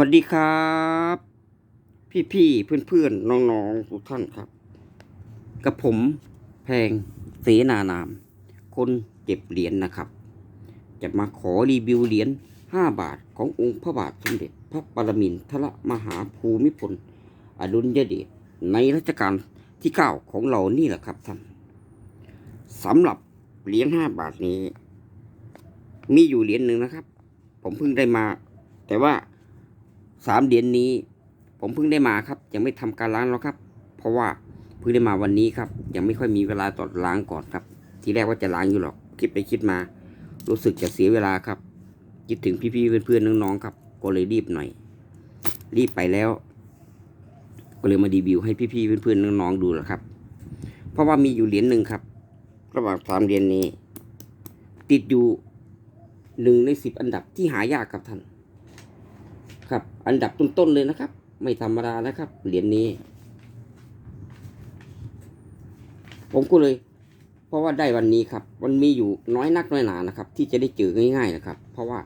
วัสดีครับ พี่พี่เพื่อนเพื่อนๆน้องทุกท่านครับ กับผมแพงเสนานาม คนเก็บเหรียญนะครับ จะมาขอรีวิวเหรียญ5บาทขององค์พระบาทสมเด็จพระปรมินทรมหาภูมิพล อดุลยเดชในรัชกาลที่9ของเรานี่แหละครับท่านสำหรับเหรียญ5บาทนี้ มีอยู่เหรียญหนึ่งนะครับ ผมเพิ่งได้มา แต่ว่า สามเหรียญนี้ ผมเพิ่งได้มาครับ ยังไม่ทำการล้างแล้วครับ เพราะว่าเพิ่งได้มาวันนี้ครับ ยังไม่ค่อยมีเวลาตอดล้างก่อนครับ ทีแรกว่าจะล้างอยู่หรอกคิดไปคิดมา รู้สึกจะเสียเวลาครับคิดถึงพี่ๆเพื่อนๆน้องๆครับ ก็เลยรีบหน่อย รีบไปแล้ว ก็เลยมารีวิวให้พี่ๆเพื่อนๆน้องๆดูแหละครับ เพราะว่ามีอยู่เหรียญหนึ่งครับ ระหว่างสามเหรียญนี้ ติดอยู่หนึ่งในสิบอันดับที่หายากครับท่าน ครับ อันดับต้นๆเลยนะครับ ไม่ธรรมดานะครับ เหรียญนี้ ผมก็เลย เพราะว่าได้วันนี้ครับ มันมีอยู่น้อยนักน้อยหนานะครับ ที่จะได้เจอง่ายๆนะครับ เพราะว่า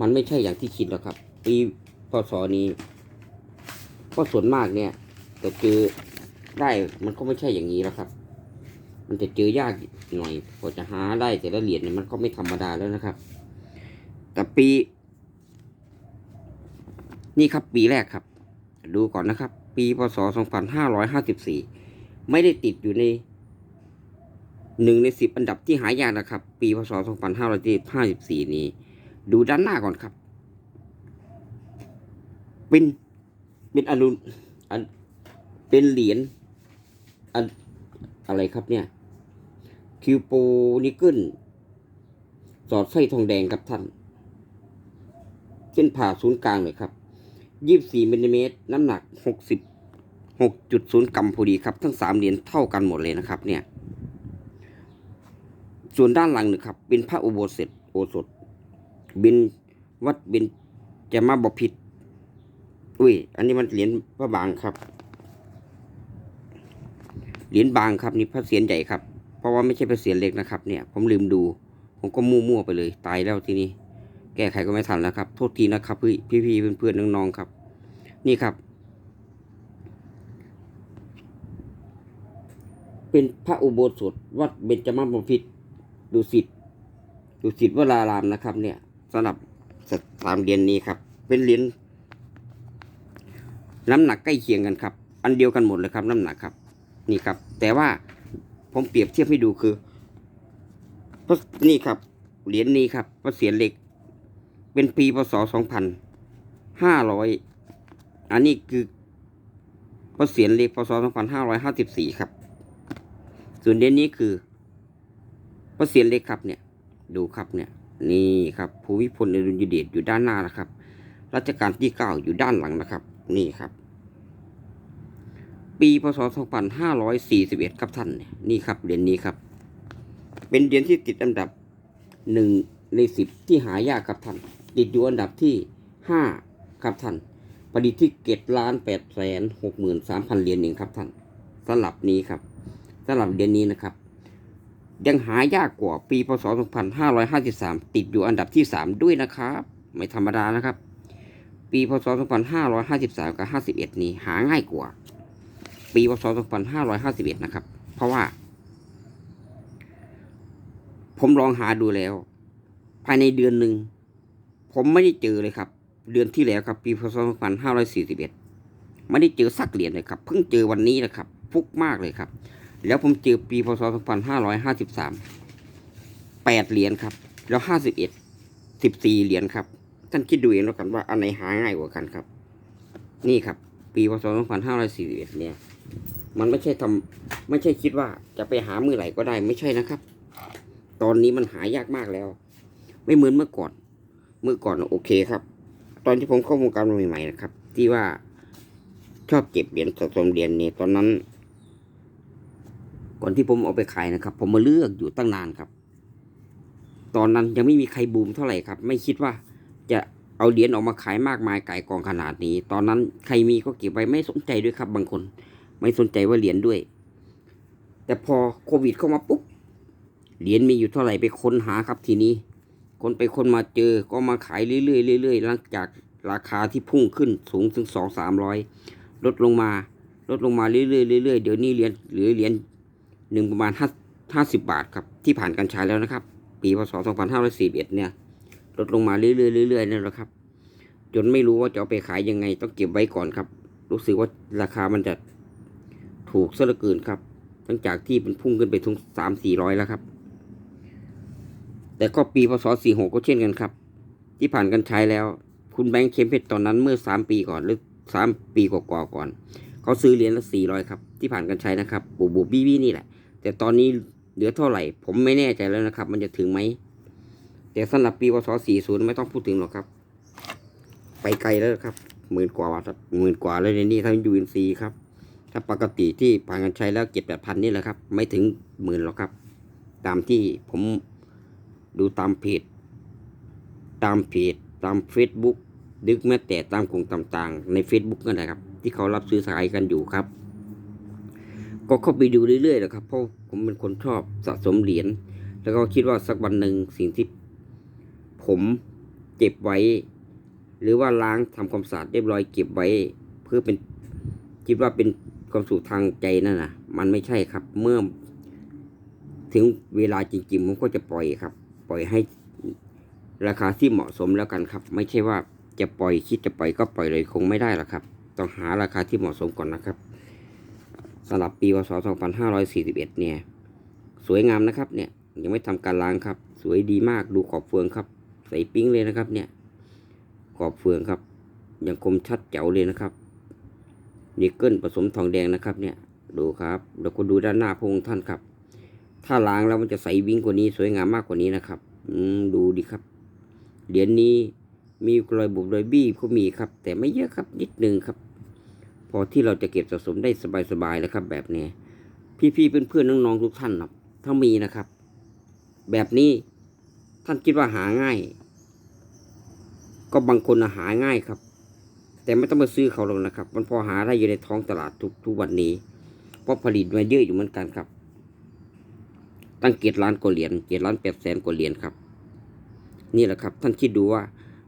มันไม่ใช่อย่างที่คิดหรอกครับ ปีพศนี้ก็ส่วนมากเนี่ยจะเจอได้มันก็ไม่ใช่อย่างนี้แล้วครับ มันจะเจอยากหน่อยกว่าจะหาได้แต่ละเหรียญเนี่ยมันก็ไม่ธรรมดาแล้วนะครับ แต่ปี นี่ครับปีแรกครับ ดูก่อนนะครับ ปีพศ 2554 ไม่ได้ติดอยู่ในหนึ่งในสิบอันดับที่หายากนะครับ ปีพศ 2554 นี้ ดูด้านหน้าก่อนครับ เป็นเป็นอนุอันเป็นเหรียญอันอะไรครับเนี่ย คิวโปนิกเกิลสอดไส้ทองแดงครับท่านเส้นผ่าศูนย์กลางเลยครับ ยี่สิบสี่มิลลิเมตรน้ำหนักหกสิบหกจุดศูนย์กรัมพอดีครับ ทั้งสามเหรียญเท่ากันหมดเลยนะครับ เนี่ย ส่วนด้านหลังนะครับ เป็นพระอุโบสถโอสถบินวัดบินจะมาบอพิษอุ้ย อันนี้มันเหรียญพระบางครับ เหรียญบางครับนี่พระเศียรใหญ่ครับ เพราะว่าไม่ใช่พระเศียรเล็กนะครับ เนี่ย ผมลืมดู ผมก็มั่วๆไปเลย ตายแล้วทีนี้ แก้ไขก็ไม่ทันแล้วครับ โทษทีนะครับพี่พี่ๆเพื่อนๆน้องๆครับ นี่ครับ เป็นพระอุโบสถวัดเบญจมาบพิตรดุสิตดุสิตวรารามนะครับ เนี่ยสำหรับสามเหรียญนี้ครับ เป็นเหรียญน้ำหนักใกล้เคียงกันครับ อันเดียวกันหมดเลยครับ น้ำหนักครับ นี่ครับ แต่ว่าผมเปรียบเทียบให้ดูคือนี่ครับเหรียญนี้ครับพระเศียรเหล็ก เป็นปีพศสองพันห้าร้อยอันนี้คือพระเศียรเล็กพศสองพันห้าร้อยห้าสิบสี่ครับ ส่วนเหรียญนี้คือพระเศียรเล็กครับเนี่ย ดูครับเนี่ย นี่ครับภูมิพลอดุลยเดชอยู่ด้านหน้านะครับรัชกาลที่เก้าอยู่ด้านหลังนะครับ นี่ครับ ปีพศสองพันห้าร้อยสี่สิบเอ็ดครับท่านเนี่ยนี่ครับเหรียญนี้ครับ เป็นเหรียญที่ติดอันดับหนึ่ง ในสิบที่หายากครับท่าน ติดอยู่อันดับที่ห้าครับท่านผลิตที่เกตล้านแปดแสนหกหมื่นสามพันเหรียญเองครับท่านสลับนี้ครับสลับเหรียญนี้นะครับ ยังหายากกว่าปีพศ 2553 ติดอยู่อันดับที่ 3 ด้วยนะครับ ไม่ธรรมดานะครับ ปีพศ 2553 กับ 51 นี้หาง่ายกว่า ปีพศ 2551 นะครับ เพราะว่า ผมลองหาดูแล้ว ภายในเดือนหนึ่ง ผมไม่ได้เจอเลยครับ เดือนที่แล้วครับ ปีพศ2541 ไม่ได้เจอสักเหรียญเลยครับ เพิ่งเจอวันนี้นะครับฟุกมากเลยครับ แล้วผมเจอปีพศ2553แปดเหรียญครับ แล้ว 51 14เหรียญครับ ท่านคิดดูเองแล้วกันว่าอันไหนหาง่ายกว่ากันครับ นี่ครับ ปีพศ2541เนี่ยมันไม่ใช่ทำไม่ใช่คิดว่าจะไปหามือไหร่ก็ได้ไม่ใช่นะครับ ตอนนี้มันหายากมากแล้ว ไม่เหมือนเมื่อก่อน เมื่อก่อนโอเคครับ ตอนที่ผมเข้าวงการใหม่ๆนะครับ ที่ว่าชอบเก็บเหรียญสะสมเหรียญนี่ตอนนั้น ก่อนที่ผมเอาไปขายนะครับ ผมมาเลือกอยู่ตั้งนานครับ ตอนนั้นยังไม่มีใครบูมเท่าไหร่ครับ ไม่คิดว่าจะเอาเหรียญออกมาขายมากมายไก่กองขนาดนี้ ตอนนั้นใครมีก็เก็บไว้ไม่สนใจด้วยครับ บางคน ไม่สนใจว่าเหรียญด้วย แต่พอโควิดเข้ามาปุ๊บเหรียญมีอยู่เท่าไหร่ไปค้นหาครับทีนี้ คนไปคนมาเจอก็มาขายเรื่อยๆเรื่อยๆหลังจากราคาที่พุ่งขึ้นสูงถึงสองสามร้อยลดลงมา ลดลงมาเรื่อยๆเรื่อยๆเดี๋ยวนี้เหรียญหลือเหรียญหนึ่งประมาณห้าห้าสิบบาทครับที่ผ่านการใช้แล้วนะครับ ปีพศสองพันห้าร้อยสี่สิบเอ็ดเนี่ย ลดลงมาเรื่อยๆเรื่อยๆนั่นแหละครับ จนไม่รู้ว่าจะเอาไปขายยังไง ต้องเก็บไว้ก่อนครับ รู้สึกว่าราคามันจะถูกซะเหลือเกินครับตั้งจากที่มันพุ่งขึ้นไปถึงสามสี่ร้อยแล้วครับ แต่ก็ปีพศสี่หกก็เช่นกันครับ ที่ผ่านการใช้แล้ว คุณแบงค์เคมเพชรตอนนั้นเมื่อสามปีก่อนหรือสามปีกว่าๆก่อน เขาซื้อเหรียญละสี่ร้อยครับ ที่ผ่านการใช้นะครับบูบูบี้บี้นี่แหละ แต่ตอนนี้เหลือเท่าไหร่ ผมไม่แน่ใจแล้วนะครับ มันจะถึงไหม แต่สำหรับปีพศ40ไม่ต้องพูดถึงหรอกครับ ไปไกลแล้วครับหมื่นกว่าครับหมื่นกว่าแล้วในนี้ถ้ายูเอ็นซีครับถ้าปกติที่ผ่านการใช้แล้วเก็บแปดพันนี่แหละครับ ไม่ถึงหมื่นหรอกครับ ตามที่ผม ดูตามเพจตามเพจตาม Facebook ดึกแม้แต่ตามกลุ่มต่างๆ ใน Facebook นั่นแหละครับ ที่เขารับซื้อขายกันอยู่ครับ ก็เข้าไปดูเรื่อยๆแหละครับ เพราะผมเป็นคนชอบสะสมเหรียญแล้วก็คิดว่าสักวันหนึ่งสิ่งที่ผมเก็บไว้ หรือว่าล้างทำความสะอาดเรียบร้อยเก็บไว้ เพื่อเป็นคิดว่าเป็นความสุขทางใจนั่นนะมันไม่ใช่ครับ เมื่อถึงเวลาจริงๆผมก็จะปล่อยครับ ปล่อยให้ราคาที่เหมาะสมแล้วกันครับ ไม่ใช่ว่าจะปล่อยคิดจะปล่อยก็ปล่อยเลยคงไม่ได้หรอกครับ ต้องหาราคาที่เหมาะสมก่อนนะครับสำหรับปีพศ2541 เนี่ย สวยงามนะครับ เนี่ยยังไม่ทำการล้างครับ สวยดีมากดูขอบเฟืองครับ ใส่ปิ้งเลยนะครับ เนี่ย ขอบเฟืองครับ ยังคมชัดแจ๋วเลยนะครับนิกเกิลผสมทองแดงนะครับ เนี่ย ดูครับ แล้วก็ดูด้านหน้าพระองค์ท่านครับ ถ้าล้างแล้วมันจะใสวิ่งกว่านี้ สวยงามมากกว่านี้นะครับ อืมดูดิครับ เหรียญนี้มีรอยบุบรอยบี้ก็มีครับ แต่ไม่เยอะครับนิดนึงครับ พอที่เราจะเก็บสะสมได้สบายๆแล้วครับ แบบนี้ พี่ๆเพื่อนๆน้องๆทุกท่านครับถ้ามีนะครับ แบบนี้ท่านคิดว่าหาง่าย ก็บางคนหาง่ายครับ แต่ไม่ต้องมาซื้อเขาหรอกนะครับ มันพอหาได้อยู่ในท้องตลาดทุกทุกวันนี้ เพราะผลิตมาเยอะอยู่เหมือนกันครับ ตั้งเกียรล้านกว่าเหรียญเกียรล้านแปดแสนกว่าเหรียญครับ นี่แหละครับ ท่านคิดดูว่า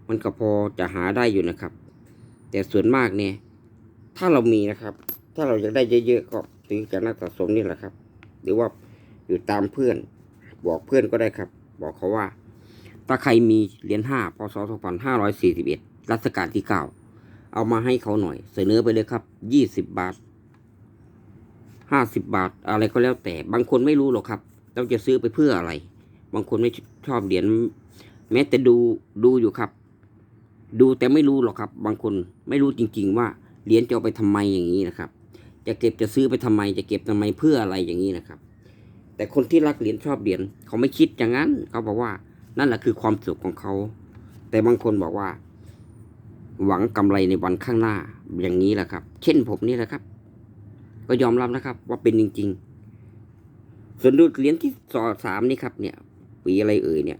มันก็พอจะหาได้อยู่นะครับ แต่ส่วนมากเนี่ย ถ้าเรามีนะครับ ถ้าเราอยากได้เยอะๆก็ซื้อจากนักสะสมนี่แหละครับ หรือว่าอยู่ตามเพื่อน บอกเพื่อนก็ได้ครับ บอกเขาว่าถ้าใครมีเหรียญห้าพศ2541รัชกาลที่เก้าเอามาให้เขาหน่อย เสนอไปเลยครับยี่สิบบาทห้าสิบบาทอะไรก็แล้วแต่บางคนไม่รู้หรอกครับ เราจะซื้อไปเพื่ออะไร บางคนไม่ชอบเหรียญแม้แต่ดูดูอยู่ครับ ดูแต่ไม่รู้หรอกครับ บางคนไม่รู้จริง ๆ ว่าเหรียญจะเอาไปทำไมอย่างนี้นะครับ จะเก็บจะซื้อไปทำไม จะเก็บทำไมเพื่ออะไรอย่างนี้นะครับ แต่คนที่รักเหรียญชอบเหรียญเขาไม่คิดอย่างนั้น เขาบอกว่านั่นแหละคือความสุขของเขา แต่บางคนบอกว่า หวังกำไรในวันข้างหน้าอย่างนี้แหละครับ เช่นผมนี่แหละครับ ก็ยอมรับนะครับว่าเป็นจริง ๆ ส่วนดูเหรียญที่สอสามนี่ครับเนี่ยปีอะไรเอ่ยเนี่ย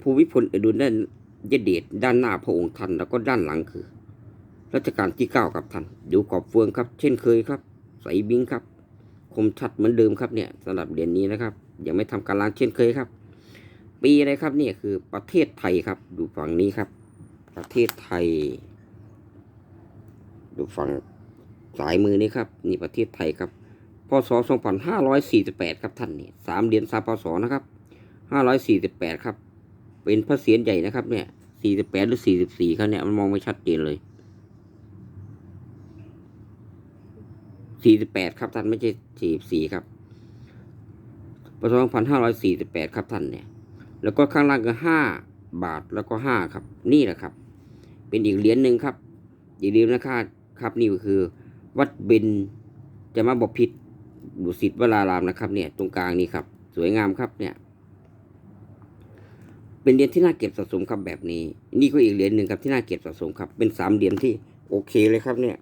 ภูวิพลอดุลด้านยเดชด้านหน้าพระองค์ท่านแล้วก็ด้านหลังคือรัชกาลที่เก้าครับท่านดูกรอบเฟืองครับ เช่นเคยครับ ใสบิงครับ คมชัดเหมือนเดิมครับเนี่ยสำหรับเหรียญนี้นะครับ ยังไม่ทำการล้างเช่นเคยครับ ปีอะไรครับเนี่ยคือประเทศไทยครับ ดูฝั่งนี้ครับ ประเทศไทย ดูฝั่งสายมือนี้ครับ นี่ประเทศไทยครับ พศ 2548 ครับท่านนี่สามเหรียญสามพศนะครับ 548 ครับ เป็นพระเศียรใหญ่นะครับเนี่ย 48 หรือ 44ครับเนี่ยมันมองไม่ชัดเจนเลย 48 ครับท่านไม่ใช่ 44 ครับพศ 2548 ครับท่านเนี่ย แล้วก็ข้างล่างก็ 5 บาทแล้วก็ 5 ครับ นี่แหละครับ เป็นอีกเหรียญหนึ่งครับอย่าลืมนะครับครับนี่ก็คือ วัดเบนจะมาบพิด สิตวรารามนะครับ เนี่ย ตรงกลางนี่ครับ สวยงามครับ เนี่ย เป็นเหรียญที่น่าเก็บสะสมครับแบบนี้ นี่ก็อีกเหรียญหนึ่งครับที่น่าเก็บสะสมครับ เป็นสามเหรียญที่โอเคเลยครับ เนี่ย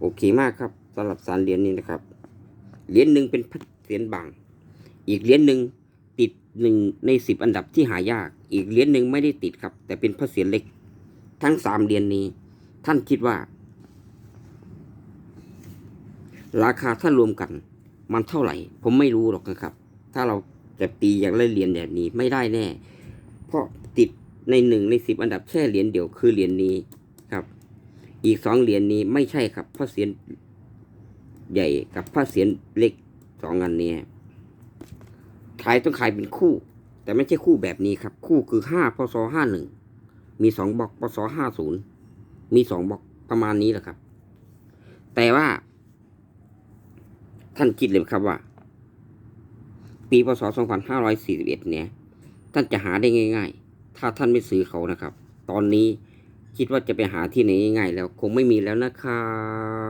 โอเคมากครับสำหรับสามเหรียญนี้นะครับ เหรียญหนึ่งเป็นพระเศียรบาง อีกเหรียญหนึ่งติดหนึ่งในสิบอันดับที่หายาก อีกเหรียญหนึ่งไม่ได้ติดครับ แต่เป็นพระเศียรเล็ก ทั้งสามเหรียญนี้ ท่านคิดว่า ราคาถ้ารวมกัน มันเท่าไหร่ ผมไม่รู้หรอกนะครับ ถ้าเราจะตีอย่างละเหรียญแบบนี้ไม่ได้แน่ เพราะติดในหนึ่งในสิบอันดับแค่เหรียญเดียวคือเหรียญนี้ครับ อีกสองเหรียญนี้ไม่ใช่ครับพระเศียรใหญ่กับพระเศียรเล็กสองอันนี้ขายต้องขายเป็นคู่ แต่ไม่ใช่คู่แบบนี้ครับ คู่คือห้าพศห้าหนึ่งมีสองบล็อกพศห้าศูนย์มีสองบล็อกประมาณนี้แหละครับ แต่ว่า ท่านคิดเลยครับว่า ปีพศ 2541 เนี่ย ท่านจะหาได้ง่าย ๆ ถ้าท่านไม่ซื้อเขานะครับ ตอนนี้คิดว่าจะไปหาที่ไหนง่ายๆแล้ว คงไม่มีแล้วนะครับ